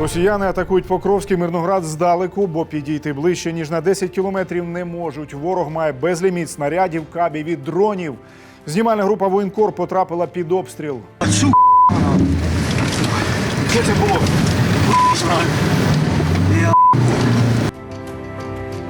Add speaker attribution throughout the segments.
Speaker 1: Росіяни атакують Покровський Мирноград здалеку, бо підійти ближче ніж на 10 кілометрів не можуть. Ворог має безліміт снарядів, кабів і дронів. Знімальна група воєнкор потрапила під обстріл.
Speaker 2: Що це було?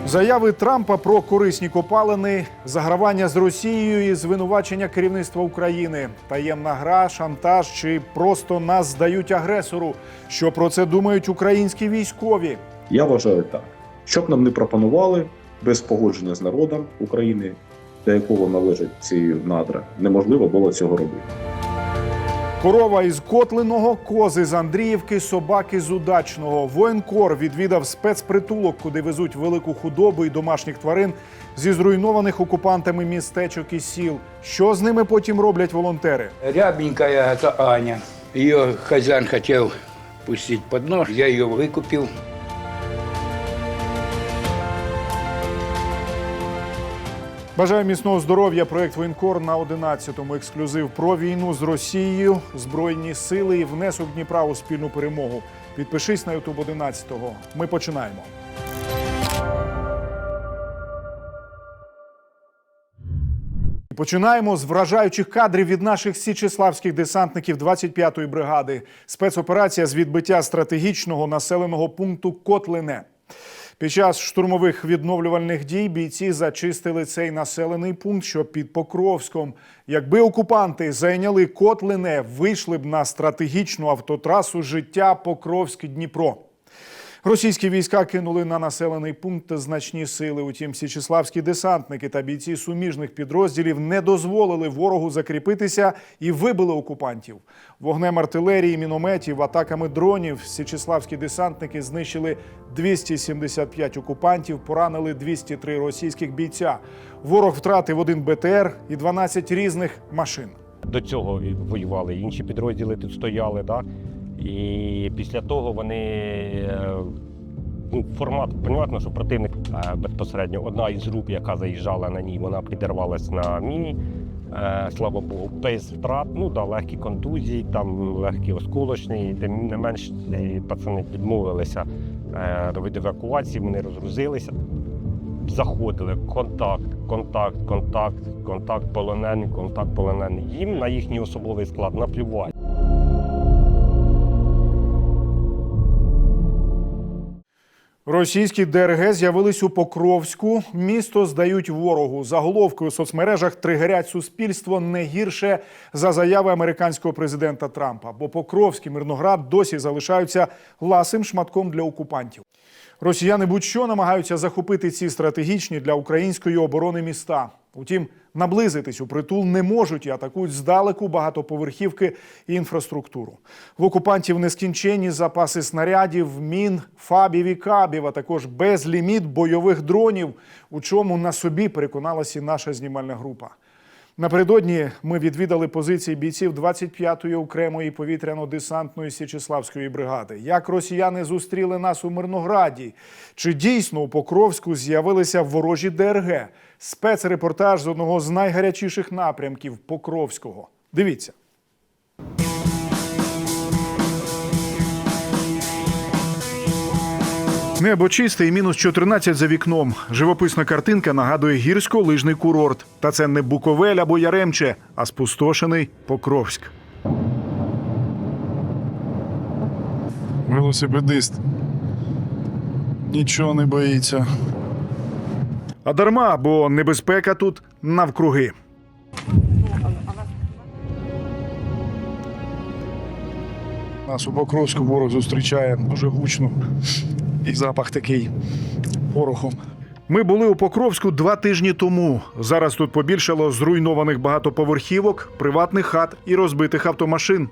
Speaker 1: Заяви Трампа про корисні копалини, загравання з Росією і звинувачення керівництва України, таємна гра, шантаж чи просто нас здають агресору. Що про це думають українські військові?
Speaker 3: Я вважаю так. Щоб нам не пропонували без погодження з народом України, до якого належать ці надра, неможливо було цього робити.
Speaker 1: Корова із Котлиного, кози з Андріївки, собаки з Удачного. Воєнкор відвідав спецпритулок, куди везуть велику худобу і домашніх тварин зі зруйнованих окупантами містечок і сіл. Що з ними потім роблять волонтери?
Speaker 4: Рябенька це Аня. Її хазяїн хотів пустити під нож, я її выкупил.
Speaker 1: Бажаю міцного здоров'я. Проект Воєнкор на 11-му. Ексклюзив про війну з Росією, збройні сили і внесок Дніпра у спільну перемогу. Підпишись на Ютуб 11-го. Ми починаємо. Починаємо з вражаючих кадрів від наших січеславських десантників 25-ї бригади. Спецоперація з відбиття стратегічного населеного пункту Котлине. Під час штурмових відновлювальних дій бійці зачистили цей населений пункт, що під Покровськом. Якби окупанти зайняли Котлине, вийшли б на стратегічну автотрасу життя Покровськ-Дніпро. Російські війська кинули на населений пункт значні сили. Утім, січеславські десантники та бійці суміжних підрозділів не дозволили ворогу закріпитися і вибили окупантів. Вогнем артилерії, мінометів, атаками дронів січеславські десантники знищили 275 окупантів, поранили 203 російських бійця. Ворог втратив один БТР і 12 різних машин.
Speaker 5: До цього воювали інші підрозділи тут стояли. Да? І після того вони е, ну, формат, понятно, що противник е, безпосередньо одна із груп, яка заїжджала на ній, вона підірвалась на міні. Е, Слава Богу, без втрат, ну да, легкі контузії, там легкі осколочні, тим не менш пацани відмовилися від евакуації, вони розгрузилися. Заходили контакт, контакт, контакт, контакт полонений, контакт полонений. Їм на їхній особовий склад наплювати.
Speaker 1: Російські ДРГ з'явились у Покровську. Місто здають ворогу. Заголовки у соцмережах тригерять суспільство не гірше за заяви американського президента Трампа. Бо Покровський Мирноград досі залишаються ласим шматком для окупантів. Росіяни будь-що намагаються захопити ці стратегічні для української оборони міста. Утім, наблизитись у притул не можуть і атакують здалеку багатоповерхівки і інфраструктуру. В окупантів нескінченні запаси снарядів, мін, фабів і кабів, а також безліміт бойових дронів, у чому на собі переконалася і наша знімальна група. Напередодні ми відвідали позиції бійців 25-ї окремої повітряно-десантної Січеславської бригади. Як росіяни зустріли нас у Мирнограді? Чи дійсно у Покровську з'явилися ворожі ДРГ? Спецрепортаж з одного з найгарячіших напрямків Покровського. Дивіться. Небо чисте і мінус 14 за вікном. Живописна картинка нагадує гірсько-лижний курорт. Та це не Буковель або Яремче, а спустошений Покровськ.
Speaker 2: Велосипедист. Нічого не боїться.
Speaker 1: А дарма, бо небезпека тут навкруги.
Speaker 2: Нас у Покровську ворог зустрічає дуже гучно. І запах такий порохом.
Speaker 1: Ми були у Покровську два тижні тому. Зараз тут побільшало зруйнованих багатоповерхівок, приватних хат і розбитих автомашин.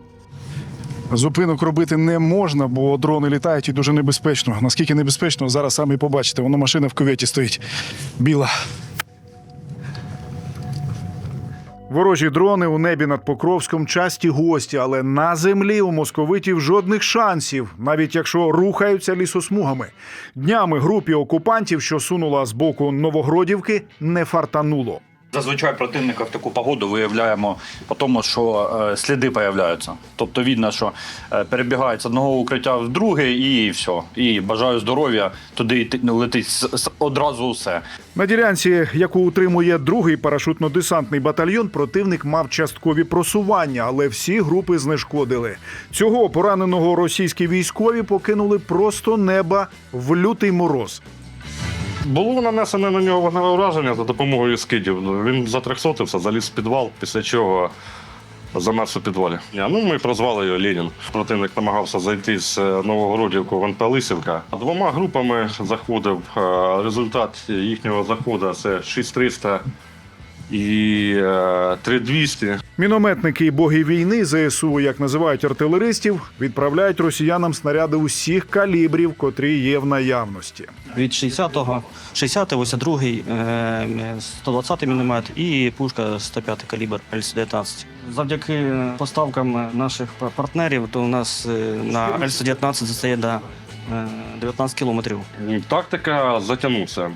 Speaker 2: Зупинок робити не можна, бо дрони літають і дуже небезпечно. Наскільки небезпечно, зараз самі побачите. Воно машина в кюветі стоїть. Біла.
Speaker 1: Ворожі дрони у небі над Покровськом часті гості, але на землі у московитів жодних шансів, навіть якщо рухаються лісосмугами. Днями групі окупантів, що сунула з боку Новогродівки, не фартануло.
Speaker 6: Зазвичай противника в таку погоду виявляємо по тому, що е, сліди появляються. Тобто видно, що е, перебігають з одного укриття в друге і все. І бажаю здоров'я, туди йти- ну, летить з- з- одразу все.
Speaker 1: На ділянці, яку утримує другий парашутно-десантний батальйон, противник мав часткові просування, але всі групи знешкодили. Цього пораненого російські військові покинули просто неба в лютий мороз.
Speaker 7: Було нанесене на нього вогневе ураження за допомогою скидів. Він затрехсотився, заліз в підвал, після чого замерз у підвалі. Ну, ми прозвали його Ленін. Противник намагався зайти з е, Новогородівку в НП Лисівка. Двома групами заходив. Е, Результат їхнього заходу це 6300 і е, 3200.
Speaker 1: Мінометники і боги війни ЗСУ, як називають артилеристів, відправляють росіянам снаряди усіх калібрів, котрі є в наявності.
Speaker 8: від 60-го, 60-й, 82-й, е, 120-й міномет і пушка 105 калібр Л-119. Завдяки поставкам наших партнерів, то у нас е, на Л-119 застає до е, 19 кілометрів.
Speaker 7: Тактика затягнувся.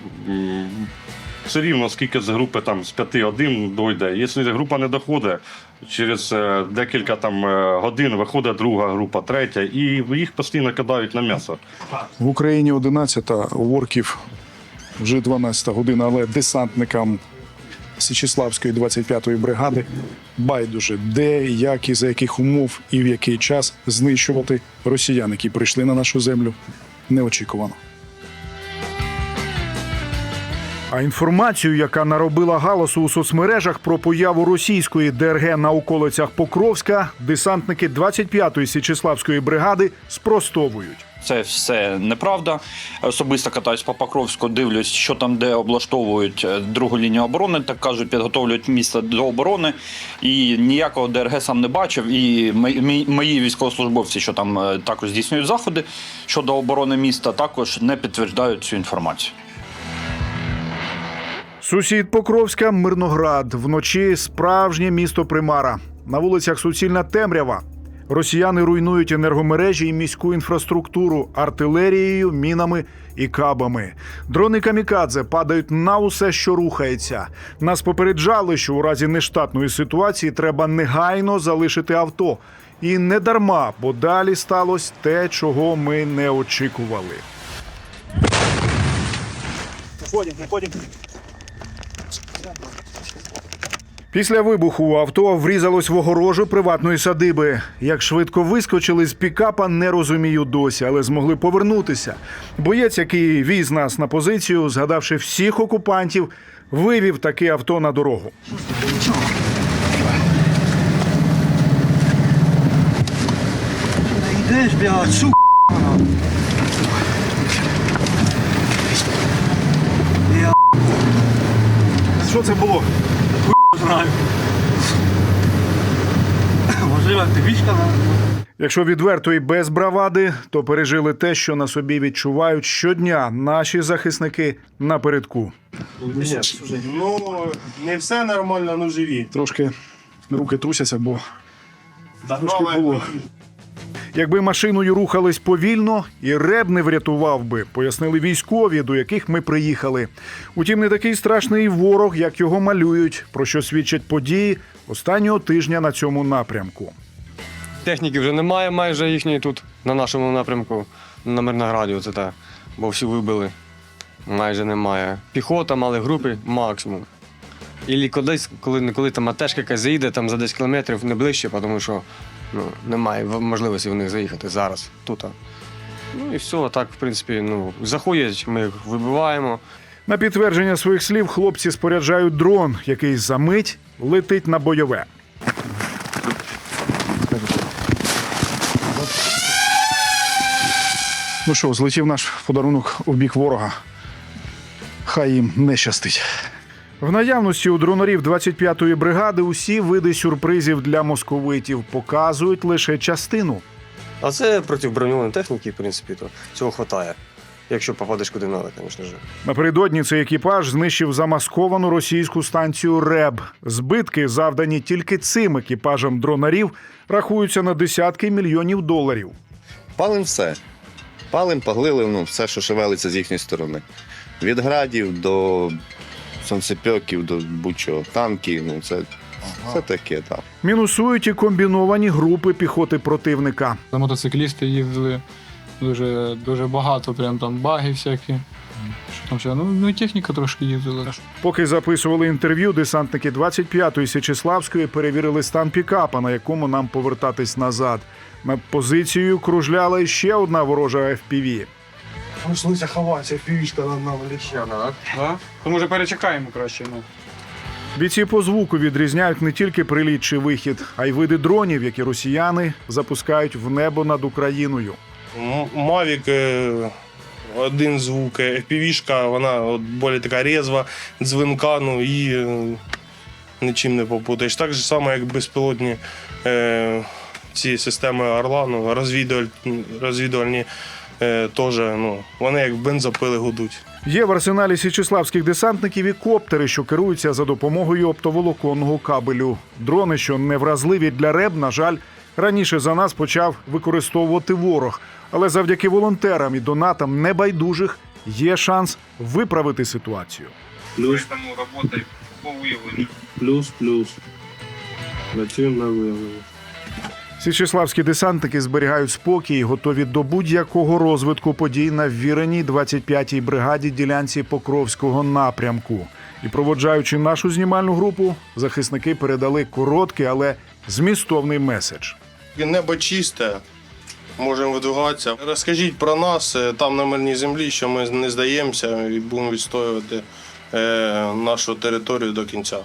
Speaker 7: Все рівно, скільки з групи там з 5-1 дойде. Якщо група не доходить, через е, декілька там е, годин виходить друга група, третя, і їх постійно кидають на м'ясо.
Speaker 2: В Україні 11, у Ворків вже 12 година, але десантникам Січеславської 25-ї бригади байдуже, де, як і за яких умов і в який час знищувати росіян, які прийшли на нашу землю неочікувано.
Speaker 1: А інформацію, яка наробила галасу у соцмережах про появу російської ДРГ на околицях Покровська, десантники 25-ї Січеславської бригади спростовують.
Speaker 6: Це все неправда. Особисто катаюсь по Покровську, дивлюсь, що там, де облаштовують е, другу лінію оборони, так кажуть, підготовлюють місце до оборони. І ніякого ДРГ сам не бачив. І мої військовослужбовці, що там е, також здійснюють заходи щодо оборони міста, також не підтверджують цю інформацію.
Speaker 1: Сусід Покровська Мирноград. Вночі справжнє місто Примара. На вулицях суцільна темрява. Росіяни руйнують енергомережі і міську інфраструктуру артилерією, мінами і кабами. Дрони камікадзе падають на усе, що рухається. Нас попереджали, що у разі нештатної ситуації треба негайно залишити авто. І не дарма, бо далі сталося те, чого ми не очікували. Після вибуху авто врізалось в огорожу приватної садиби. Як швидко вискочили з пікапа, не розумію досі, але змогли повернутися. Боєць, який віз нас на позицію, згадавши всіх окупантів, вивів таке авто на дорогу.
Speaker 8: Йдеш, блядь, шу...
Speaker 1: Що це було?
Speaker 8: Можливо, тивічка.
Speaker 1: Якщо відверто і без бравади, то пережили те, що на собі відчувають щодня наші захисники напередку.
Speaker 9: Ну, не все нормально, ну живі.
Speaker 2: Трошки руки трусяться, бо трошки було.
Speaker 1: Якби машиною рухались повільно, і реб не врятував би, пояснили військові, до яких ми приїхали. Утім, не такий страшний ворог, як його малюють, про що свідчать події останнього тижня на цьому напрямку.
Speaker 10: Техніки вже немає майже їхньої тут, на нашому напрямку, на Мирнограді, оце те, бо всі вибили. Майже немає. Піхота, мали групи максимум. І колись, коли, коли там атешка якась заїде там за 10 кілометрів не ближче, тому що ну, немає можливості в них заїхати зараз, тут. Ну і все, так, в принципі, ну, заходять, ми їх вибиваємо.
Speaker 1: На підтвердження своїх слів хлопці споряджають дрон, який за мить летить на бойове.
Speaker 2: Ну що, злетів наш подарунок у бік ворога. Хай їм не щастить.
Speaker 1: В наявності у дронарів 25-ї бригади усі види сюрпризів для московитів показують лише частину.
Speaker 10: А це проти броньованої техніки, в принципі, то цього вистачає. Якщо попадеш куди треба, звісно ж.
Speaker 1: Напередодні цей екіпаж знищив замасковану російську станцію РЕБ. Збитки, завдані тільки цим екіпажам дронарів, рахуються на десятки мільйонів доларів.
Speaker 11: Палим все. Палим, поглили, ну, все, що шевелиться з їхньої сторони. Від градів до
Speaker 9: санцепьоків до будь-чого. Танки, ну це, це таке, так.
Speaker 1: Мінусують і комбіновані групи піхоти противника.
Speaker 11: Мотоциклісти їздили дуже, дуже багато, прям там баги всякі. Що там ще? Ну, ну і техніка трошки їздила.
Speaker 1: Поки записували інтерв'ю, десантники 25-ї Січеславської перевірили стан пікапа, на якому нам повертатись назад. Над позицією кружляла ще одна ворожа FPV.
Speaker 9: Прийшлося ховатися, фішка над нами ліща.
Speaker 11: То може перечекаємо краще. Ну.
Speaker 1: Бійці по звуку відрізняють не тільки приліт чи вихід, а й види дронів, які росіяни запускають в небо над Україною.
Speaker 9: Мавік, е, один звук, е, FPV-шка, вона от, більш така резва, дзвінка, ну і е, нічим не попутаєш. Так же само, як безпілотні е, ці системи Орла, ну, розвідуваль, розвідувальні е, теж, ну, вони як бензопили гудуть.
Speaker 1: Є в арсеналі січеславських десантників і коптери, що керуються за допомогою оптоволоконного кабелю. Дрони, що невразливі для РЕБ, на жаль, раніше за нас почав використовувати ворог. Але завдяки волонтерам і донатам небайдужих є шанс виправити ситуацію.
Speaker 9: Плюс, плюс, плюс. Працюємо на виявлення.
Speaker 1: Січеславські десантники зберігають спокій, готові до будь-якого розвитку подій на ввіреній 25-й бригаді ділянці Покровського напрямку. І проводжаючи нашу знімальну групу, захисники передали короткий, але змістовний меседж.
Speaker 9: Небо чисте, можемо видвигатися. Розкажіть про нас е, там на мирній землі, що ми не здаємося і будемо відстоювати е, нашу територію до кінця.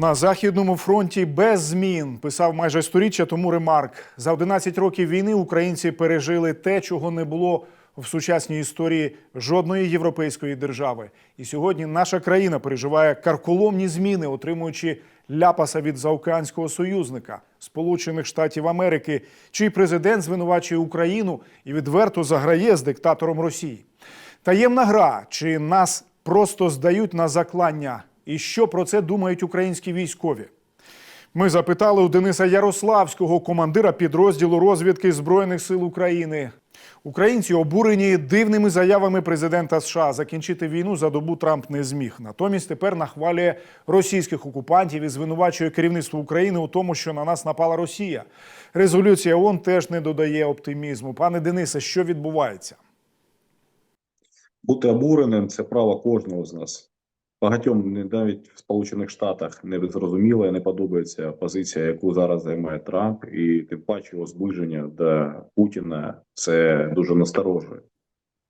Speaker 1: На західному фронті без змін писав майже сторіччя тому ремарк. За 11 років війни українці пережили те, чого не було в сучасній історії жодної європейської держави. І сьогодні наша країна переживає карколомні зміни, отримуючи ляпаса від заокеанського союзника Сполучених Штатів Америки, чий президент звинувачує Україну і відверто заграє з диктатором Росії. Таємна гра чи нас просто здають на заклання? І що про це думають українські військові? Ми запитали у Дениса Ярославського, командира підрозділу розвідки Збройних сил України. Українці обурені дивними заявами президента США. Закінчити війну за добу Трамп не зміг. Натомість тепер нахвалює російських окупантів і звинувачує керівництво України у тому, що на нас напала Росія. Резолюція ООН теж не додає оптимізму. Пане Денисе, що відбувається?
Speaker 3: Бути обуреним це право кожного з нас. Багатьом навіть в Сполучених Штатах не зрозуміла не подобається позиція, яку зараз займає Трамп, і тим паче його зближення до Путіна це дуже насторожує.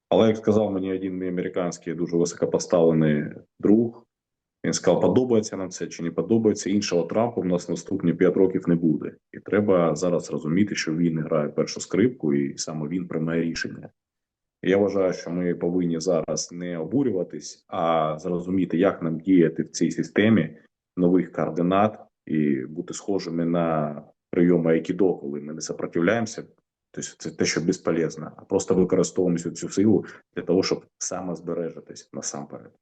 Speaker 3: Але як сказав мені один мій американський дуже високопоставлений друг, він сказав, подобається нам це чи не подобається. Іншого Трампа в нас наступні 5 років не буде. І треба зараз розуміти, що він грає першу скрипку, і саме він приймає рішення. Я вважаю, що ми повинні зараз не обурюватись, а зрозуміти, як нам діяти в цій системі нових координат і бути схожими на прийоми айкідо, коли ми не сопротивляємося. Тобто це те, що безполезно, а просто використовуємо цю силу для того, щоб самозбережитись насамперед.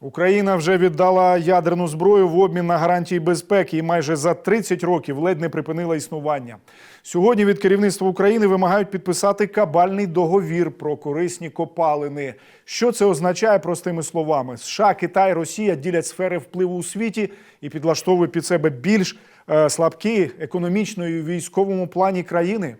Speaker 1: Україна вже віддала ядерну зброю в обмін на гарантії безпеки і майже за 30 років ледь не припинила існування. Сьогодні від керівництва України вимагають підписати кабальний договір про корисні копалини. Що це означає простими словами? США, Китай, Росія ділять сфери впливу у світі і підлаштовують під себе більш е, слабкі економічно і військовому плані країни.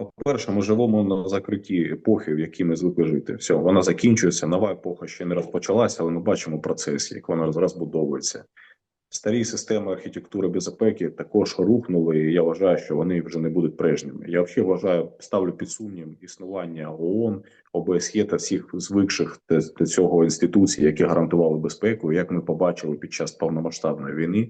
Speaker 3: По-перше, ми живемо на закритті епохи, в якій ми звикли жити. Все, вона закінчується, нова епоха ще не розпочалася, але ми бачимо процес, як вона розбудовується. Старі системи архітектури безпеки також рухнули, і я вважаю, що вони вже не будуть прежніми. Я взагалі вважаю, ставлю під сумнів існування ООН, ОБСЄ та всіх звикших до цього інституцій, які гарантували безпеку. Як ми побачили під час повномасштабної війни,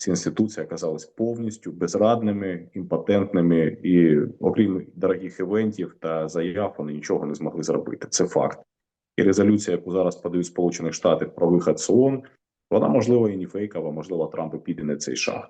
Speaker 3: ці інституції оказались повністю безрадними, імпотентними, і окрім дорогих івентів та заяв, вони нічого не змогли зробити. Це факт. І резолюція, яку зараз подають Сполучених Штатів про вихід з ООН, вона можливо і не фейкова, можливо, Трамп піде на цей шаг,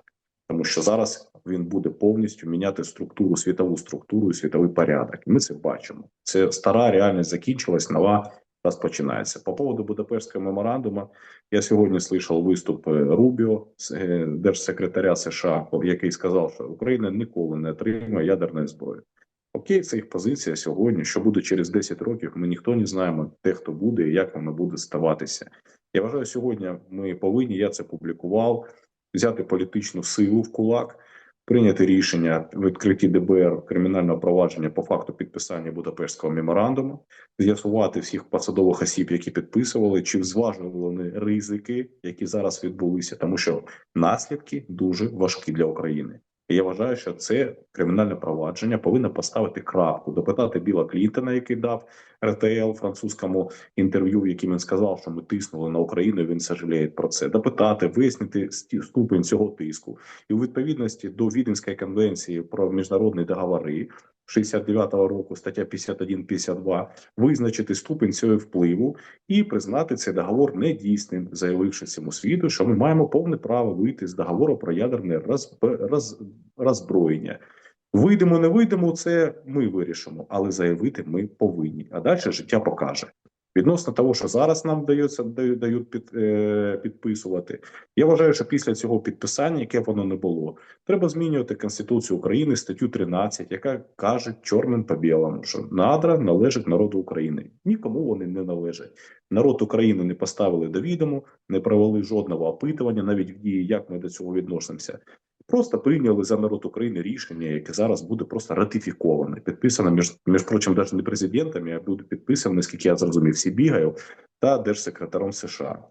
Speaker 3: тому що зараз він буде повністю міняти структуру, світову структуру і світовий порядок. Ми це бачимо. Це стара реальність закінчилась, нова розпочинається. По поводу Будапештського меморандуму, я сьогодні слышав виступ е, Рубіо, е, держсекретаря США, який сказав, що Україна ніколи не отримає ядерної зброї. Окей, це їх позиція сьогодні. Що буде через 10 років, ми ніхто не знаємо, де хто буде і як воно буде ставатися. Я вважаю, сьогодні ми повинні, я це публікував, взяти політичну силу в кулак, прийняти рішення відкриті ДБР кримінального провадження по факту підписання Будапештського меморандуму, з'ясувати всіх посадових осіб, які підписували, чи зважували вони ризики, які зараз відбулися, тому що наслідки дуже важкі для України. І я вважаю, що це кримінальне провадження повинно поставити крапку, допитати Біла Клінтона, який дав РТЛ французькому інтерв'ю, в якому він сказав, що ми тиснули на Україну. і Він сожаліє про це. Допитати, вияснити ступень цього тиску, і у відповідності до Віденської конвенції про міжнародні договори 69-го року, стаття 51-52, визначити ступень цього впливу і признати цей договор недійсним, заявивши цьому світу, що ми маємо повне право вийти з договору про ядерне роз, роз, роззброєння. Вийдемо, не вийдемо, це ми вирішимо, але заявити ми повинні. А далі життя покаже. Відносно того, що зараз нам дається дають, дають під, е, підписувати. Я вважаю, що після цього підписання, яке воно не було, треба змінювати Конституцію України, статтю 13, яка каже чорним по білому, що надра належить народу України. Нікому вони не належать. Народ України не поставили до відому, не провели жодного опитування, навіть в дії, як ми до цього відносимося. Просто прийняли за народ України рішення, яке зараз буде просто ратифіковане, підписане між між прочим, навіть не президентами, а буде підписане, наскільки я зрозумів, Сібігаєв та держсекретарем США.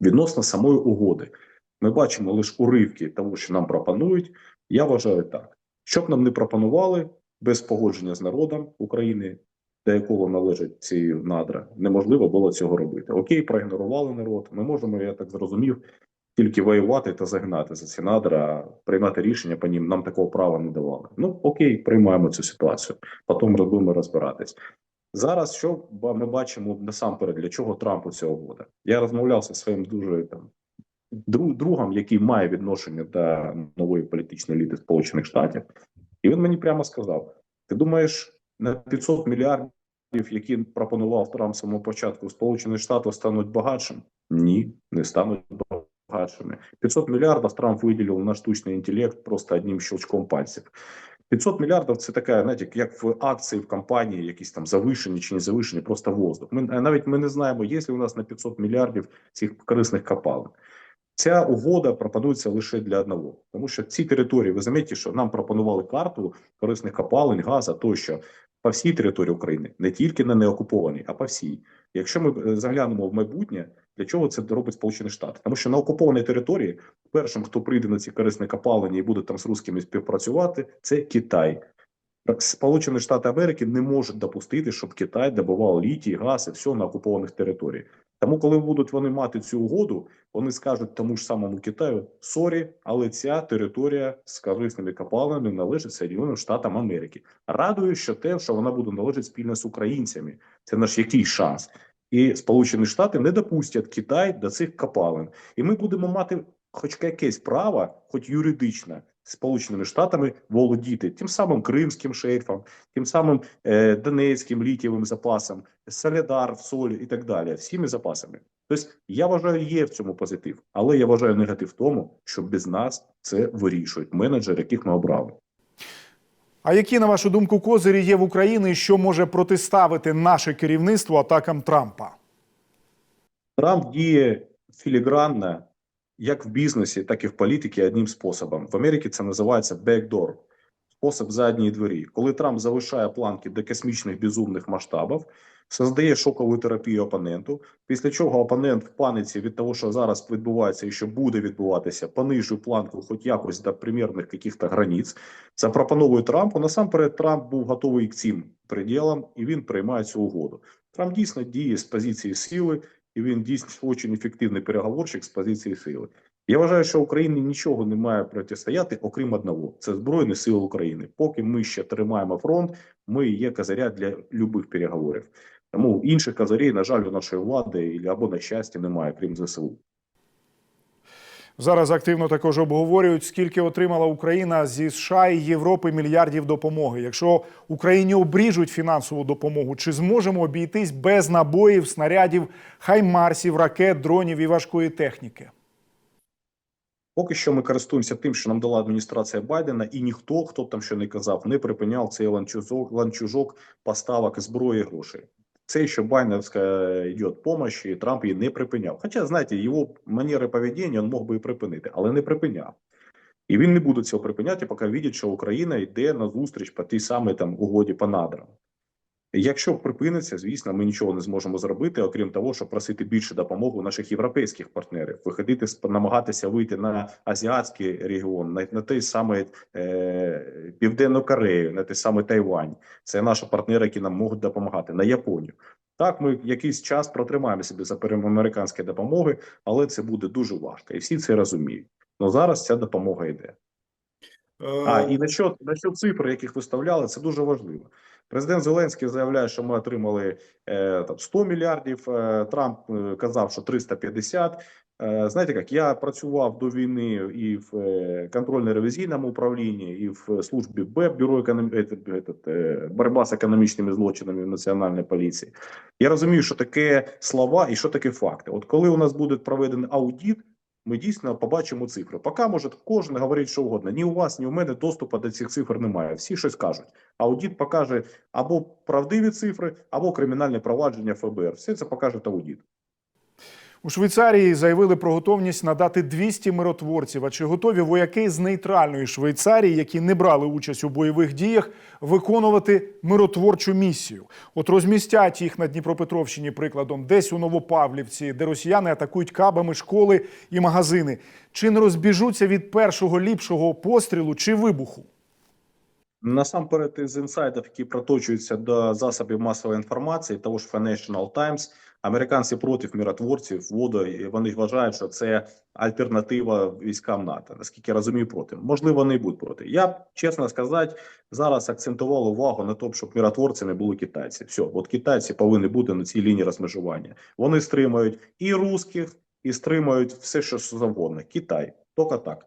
Speaker 3: Відносно самої угоди, ми бачимо лише уривки того, що нам пропонують. Я вважаю так, щоб нам не пропонували без погодження з народом України, до якого належать ці надра, неможливо було цього робити. Окей, проігнорували народ. Ми можемо, я так зрозумів, тільки воювати та загнати за ці надра, приймати рішення по ним нам такого права не давали. Ну окей, приймаємо цю ситуацію. Потім будемо розбиратись. Зараз що ми бачимо насамперед, для чого Трампу ця угода? Я розмовляв зі своїм дуже там дру- другом, який має відношення до нової політичної еліти Сполучених Штатів, і він мені прямо сказав: ти думаєш, на 500 мільярдів, які пропонував Трамп самого початку, Сполучені Штати стануть багатшим? Ні, не стануть багатшими. 500 мільярдів Трамп виділив на штучний інтелект просто одним щелчком пальців. 500 мільярдів це така, знаєте, як в акції в компанії, якісь там завишені чи не завишені, просто воздух. Ми навіть ми не знаємо, є ли у нас на 500 мільярдів цих корисних копалин. Ця угода пропонується лише для одного, тому що ці території, ви замітите, що нам пропонували карту корисних копалин, газа тощо по всій території України, не тільки на неокупованій, а по всій. Якщо ми е, заглянемо в майбутнє, для чого це робить Сполучені Штати? Тому що на окупованій території першим, хто прийде на ці корисні копалини і буде там з русскими співпрацювати, це Китай. Сполучені Штати Америки не можуть допустити, щоб Китай добував літій, газ і все на окупованих територіях. Тому, коли будуть вони мати цю угоду, вони скажуть тому ж самому Китаю: сорі, але ця територія з корисними копалинами належить Соєдиненим Штатам Америки. Радує, що те, що вона буде належати спільно з українцями. Це наш який шанс. І Сполучені Штати не допустять Китай до цих копалин, і ми будемо мати хоч якесь право, хоч юридичне, Сполученими Штатами володіти тим самим кримським шельфом, тим самим е, донецьким літієвим запасом, Солідар, соль і так далі, всіми запасами. Тобто, я вважаю, є в цьому позитив, але я вважаю негатив в тому, що без нас це вирішують менеджери, яких ми обрали.
Speaker 1: А які, на вашу думку, козирі є в Україні, і що може протиставити наше керівництво атакам Трампа?
Speaker 3: Трамп діє філігранно як в бізнесі, так і в політиці одним способом. В Америці це називається «бекдор». – спосіб задньої двері. Коли Трамп залишає планки до космічних безумних масштабів, создає шокову терапію опоненту, після чого опонент в паниці від того, що зараз відбувається і що буде відбуватися, понижує планку хоч якось до примірних яких-то границь, запропонує Трампу. Насамперед, Трамп був готовий к цим приділам, і він приймає цю угоду. Трамп дійсно діє з позиції сили, і він дійсно дуже ефективний переговорщик з позиції сили. Я вважаю, що Україні нічого не має протистояти, окрім одного: це Збройні Сили України. Поки ми ще тримаємо фронт, ми є козиря для любих переговорів. Тому інших козирей, на жаль, у нашої влади або на щастя немає, крім ЗСУ.
Speaker 1: Зараз активно також обговорюють, скільки отримала Україна зі США і Європи мільярдів допомоги. Якщо Україні обріжуть фінансову допомогу, чи зможемо обійтись без набоїв, снарядів, хаймарсів, ракет, дронів і важкої техніки?
Speaker 3: Поки що ми користуємося тим, що нам дала адміністрація Байдена, і ніхто, хто б там що не казав, не припиняв цей ланцюжок, ланцюжок поставок зброї і грошей. Це еще Байденовська йде помощь, і Трамп її не припиняв. Хоча, знаєте, його манери поведіння він мог би і припинити, але не припиняв. І він не буде цього припиняти, поки бачить, що Україна йде на зустріч по тій самій там угоді по надрам. Якщо припиниться, звісно, ми нічого не зможемо зробити, окрім того, щоб просити більше допомоги у наших європейських партнерів, виходити намагатися вийти на азіатський регіон, на, на той самий е, Південну Корею, на той самий Тайвань. Це наші партнери, які нам можуть допомагати на Японію. Так, ми якийсь час протримаємо себе за американської допомоги, але це буде дуже важко, і всі це розуміють. Ну зараз ця допомога йде. А і насчет, насчет цифр, яких виставляли, це дуже важливо. Президент Зеленський заявляє, що ми отримали е, там 100 мільярдів. Е, Трамп е, казав, що 350. Е, знаєте, як я працював до війни і в контрольно-ревізійному управлінні, і в службі БЕП, бюро економ... боротьба з економічними злочинами в національній поліції. Я розумію, що таке слова і що таке факти. От коли у нас буде проведений аудит, ми дійсно побачимо цифри. Поки може кожен говорить що угодно. Ні у вас, ні у мене доступу до цих цифр немає. Всі щось кажуть. Аудит покаже або правдиві цифри, або кримінальне провадження ФБР. Все це покаже аудит.
Speaker 1: У Швейцарії заявили про готовність надати 200 миротворців. А чи готові вояки з нейтральної Швейцарії, які не брали участь у бойових діях, виконувати миротворчу місію? От розмістять їх на Дніпропетровщині прикладом, десь у Новопавлівці, де росіяни атакують кабами школи і магазини. Чи не розбіжуться від першого ліпшого пострілу чи вибуху?
Speaker 3: Насамперед, із інсайдів, які проточуються до засобів масової інформації, того ж Financial Times, американці проти миротворців ВОДА, вони вважають, що це альтернатива військам НАТО. Наскільки я розумію, проти можливо, вони будуть проти. Я чесно сказати, зараз акцентував увагу на тому, щоб миротворцями були китайці. Все, от китайці повинні бути на цій лінії розмежування. Вони стримують і русських, і стримують все, що завгодно. Китай, тільки так.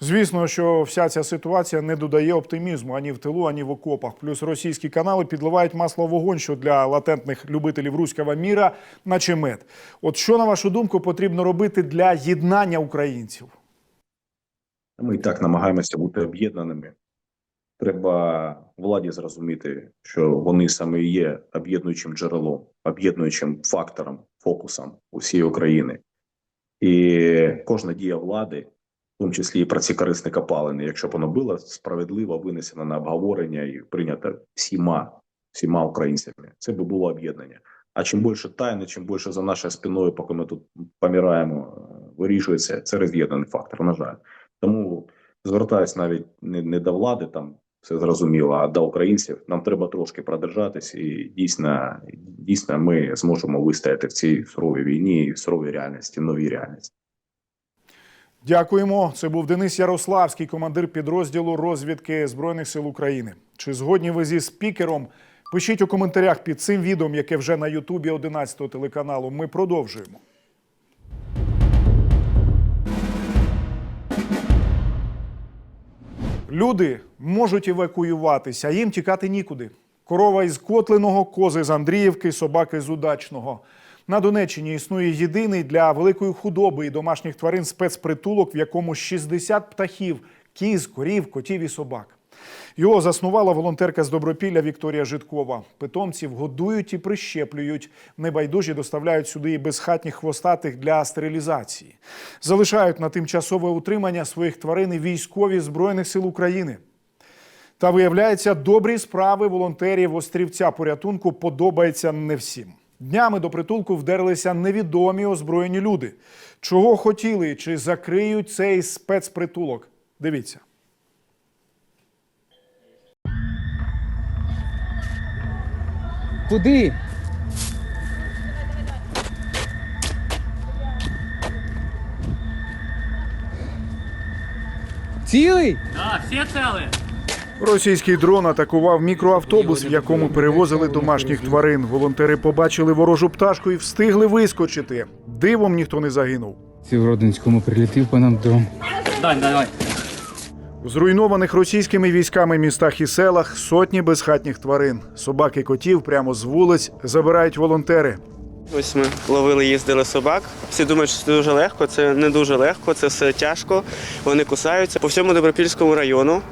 Speaker 1: Звісно, що вся ця ситуація не додає оптимізму ані в тилу, ані в окопах. Плюс російські канали підливають масло вогонь, що для латентних любителів руського міра, наче мед. От що, на вашу думку, потрібно робити для єднання українців?
Speaker 3: Ми і так намагаємося бути об'єднаними. Треба владі зрозуміти, що вони саме є об'єднуючим джерелом, об'єднуючим фактором, фокусом усієї України. І кожна дія влади, тому числі і про ці корисні копалини, якщо б воно було справедливо винесено на обговорення і прийнято всіма, всіма українцями, це би було об'єднання. А чим більше тайни, чим більше за нашою спиною, поки ми тут помираємо, е, вирішується, це роз'єднаний фактор, на жаль. Тому звертаюсь навіть не, не до влади, там все зрозуміло, а до українців. Нам треба трошки продержатись, і дійсно, дійсно ми зможемо вистояти в цій суровій війні, в суровій реальності, новій реальності.
Speaker 1: Дякуємо. Це був Денис Ярославський, командир підрозділу розвідки Збройних сил України. Чи згодні ви зі спікером? Пишіть у коментарях під цим відео, яке вже на Ютубі 11 телеканалу. Ми продовжуємо. Люди можуть евакуюватися, їм тікати нікуди. Корова із Котлиного, кози з Андріївки, собаки з Удачного. На Донеччині існує єдиний для великої худоби і домашніх тварин спецпритулок, в якому 60 птахів, кіз, корів, котів і собак. Його заснувала волонтерка з Добропілля Вікторія Житкова. Питомців годують і прищеплюють. Небайдужі доставляють сюди і безхатніх хвостатих для стерилізації. Залишають на тимчасове утримання своїх тварин і військові Збройних сил України. Та виявляється, добрі справи волонтерів острівця порятунку подобаються не всім. Днями до притулку вдерлися невідомі озброєні люди. Чого хотіли, чи закриють цей спецпритулок? Дивіться.
Speaker 12: Куди? Цілий?
Speaker 1: Російський дрон атакував мікроавтобус, в якому перевозили домашніх тварин. Волонтери побачили ворожу пташку і встигли вискочити. Дивом ніхто не загинув.
Speaker 12: Ці в Родинському прилетів по нам дрон.
Speaker 1: У зруйнованих російськими військами містах і селах сотні безхатніх тварин. Собак і котів прямо з вулиць забирають волонтери.
Speaker 8: Ось ми ловили, їздили собак. Всі думають, що це дуже легко. Це не дуже легко, це все тяжко. Вони кусаються. По всьому Добропільському району,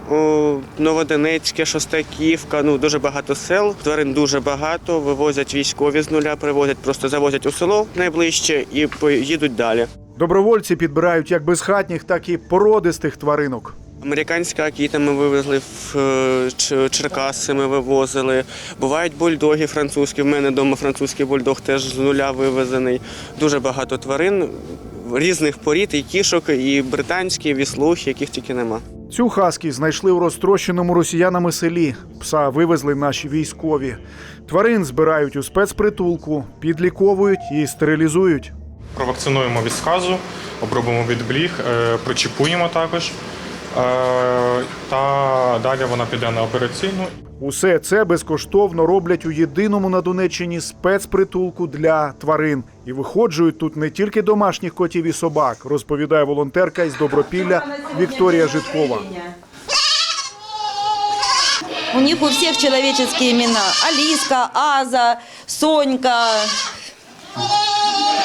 Speaker 8: Новодонецьке, Шостаківка, ну дуже багато сел. Тварин дуже багато. Вивозять військові з нуля, привозять, просто завозять у село найближче і поїдуть далі.
Speaker 1: Добровольці підбирають як безхатніх, так і породистих тваринок.
Speaker 8: Американська акіта ми вивезли в е, Черкаси, ми вивозили. Бувають бульдоги французькі. В мене вдома французький бульдог теж з нуля вивезений. Дуже багато тварин різних порід, і кішок, і британські, і віслухи, яких тільки нема.
Speaker 1: Цю хаскі знайшли у розтрощеному росіянами селі. Пса вивезли наші військові. Тварин збирають у спецпритулку, підліковують і стерилізують.
Speaker 13: Провакцинуємо від сказу, обробимо від бліг, е, причіпуємо також. Е, Та далі вона піде на операційну.
Speaker 1: Усе це безкоштовно роблять у єдиному на Донеччині спецпритулку для тварин. І виходжують тут не тільки домашніх котів і собак, розповідає волонтерка із Добропілля Вікторія Житкова.
Speaker 14: У них у всех человеческие имена. Алиска, Аза, Сонька.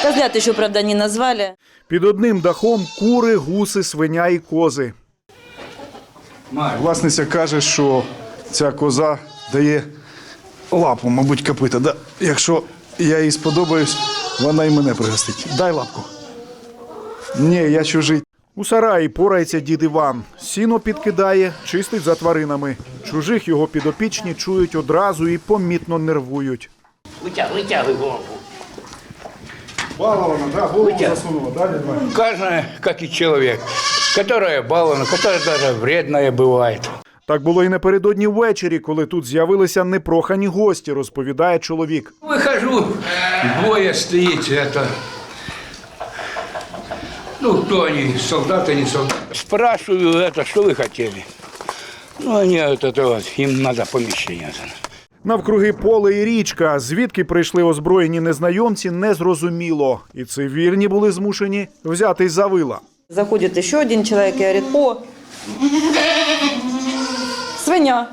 Speaker 14: Козлят еще, правда, не назвали.
Speaker 1: Під одним дахом кури, гуси, свиня і кози.
Speaker 2: Власниця каже, що ця коза дає лапу, мабуть, копита. Да? Якщо я їй сподобаюсь, вона і мене пригостить. Дай лапку. Ні, я чужий.
Speaker 1: У сараї порається дід Іван. Сіно підкидає, чистить за тваринами. Чужих його підопічні чують одразу і помітно нервують.
Speaker 4: Вытягивай, вытягивай голову.
Speaker 1: Балована, да, голову засунула, да, дід
Speaker 4: как и человек, которая балована, которая даже вредная бывает.
Speaker 1: Так було і напередодні ввечері, коли тут з'явилися непрохані гості, розповідає чоловік.
Speaker 4: Выхожу, двое стоит, это... Ну, кто они, солдаты, не солдаты. Спрашиваю, это, что вы хотели? Ну, они вот это вот, им надо помещение.
Speaker 1: Навкруги поле і річка, звідки прийшли озброєні незнайомці, незрозуміло. І цивільні були змушені взятись за вила.
Speaker 14: Заходит еще один человек и говорит, о, свинья.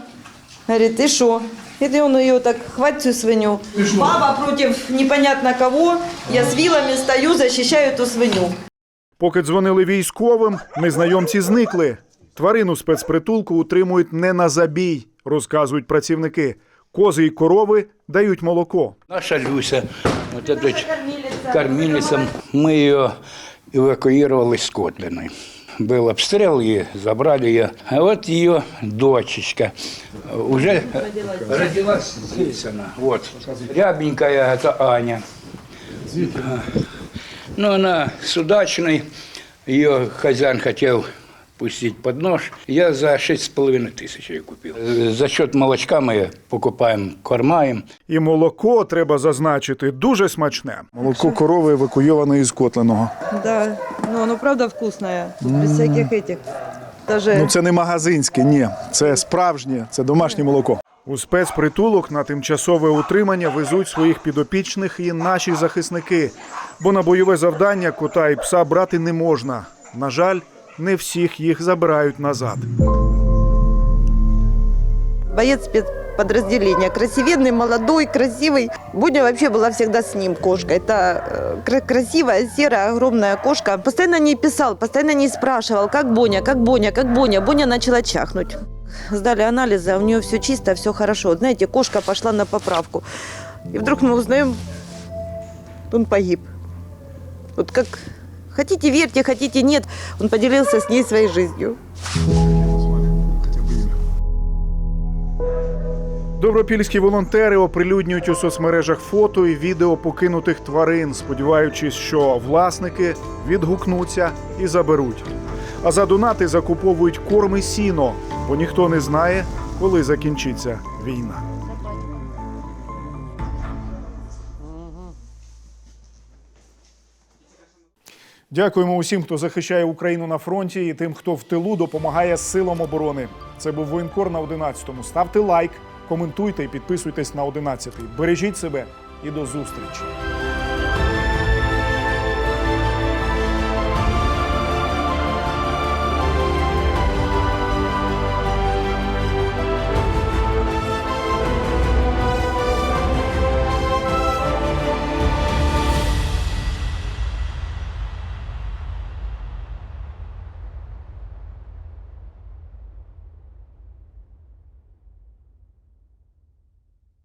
Speaker 14: Говорит, и что? И он ее так, хватит всю свинью. Баба против непонятно кого, я с вилами стою, защищаю эту свинью.
Speaker 1: Поки дзвонили військовим, незнайомці зникли. Тварину спецпритулку утримують не на забій, розказують працівники. Кози і корови дають молоко.
Speaker 4: Наша Люся, вот эта ч- кормилица, мы ее эвакуировали с Котлиной. Был обстрел, и забрали ее. А вот ее дочечка. Уже родилась здесь она. Вот. Рябенькая, это Аня. Ну, она с удачной. Ее хозяин хотел пустить под нож. Я за шесть с половиной тысяч ее купил. Э, За счет молочка мы покупаем, кормаем.
Speaker 1: І молоко, треба зазначити, дуже смачне.
Speaker 2: Молоко корови евакуйоване із Котленого.
Speaker 14: Да, но оно правда вкусное, без всяких этих. Даже
Speaker 2: Ну це не магазинське, ні. Це справжнє, це домашнє молоко.
Speaker 1: У спецпритулок на тимчасове утримання везуть своїх підопічних і наші захисники. Бо на бойове завдання кота і пса брати не можна. На жаль, не всіх їх забирають назад.
Speaker 14: боец спецподразделения. Красивенный, молодой, красивый. Буня вообще была всегда с ним, кошка. Это э, кра- красивая, серая, огромная кошка. Постоянно не писал, постоянно не спрашивал, как Боня, как Боня, как Боня. Боня начала чахнуть. Сдали анализы, а у нее все чисто, все хорошо. Вот Знаете, кошка пошла на поправку. И вдруг мы узнаем, он погиб. Вот как хотите верьте, хотите нет, он поделился с ней своей жизнью.
Speaker 1: Добропільські волонтери оприлюднюють у соцмережах фото і відео покинутих тварин, сподіваючись, що власники відгукнуться і заберуть. А за донати закуповують корм і сіно, бо ніхто не знає, коли закінчиться війна. Дякуємо усім, хто захищає Україну на фронті, і тим, хто в тилу допомагає силам оборони. Це був воєнкор на 11-му. Ставте лайк, коментуйте і підписуйтесь на 11-й. Бережіть себе і до зустрічі.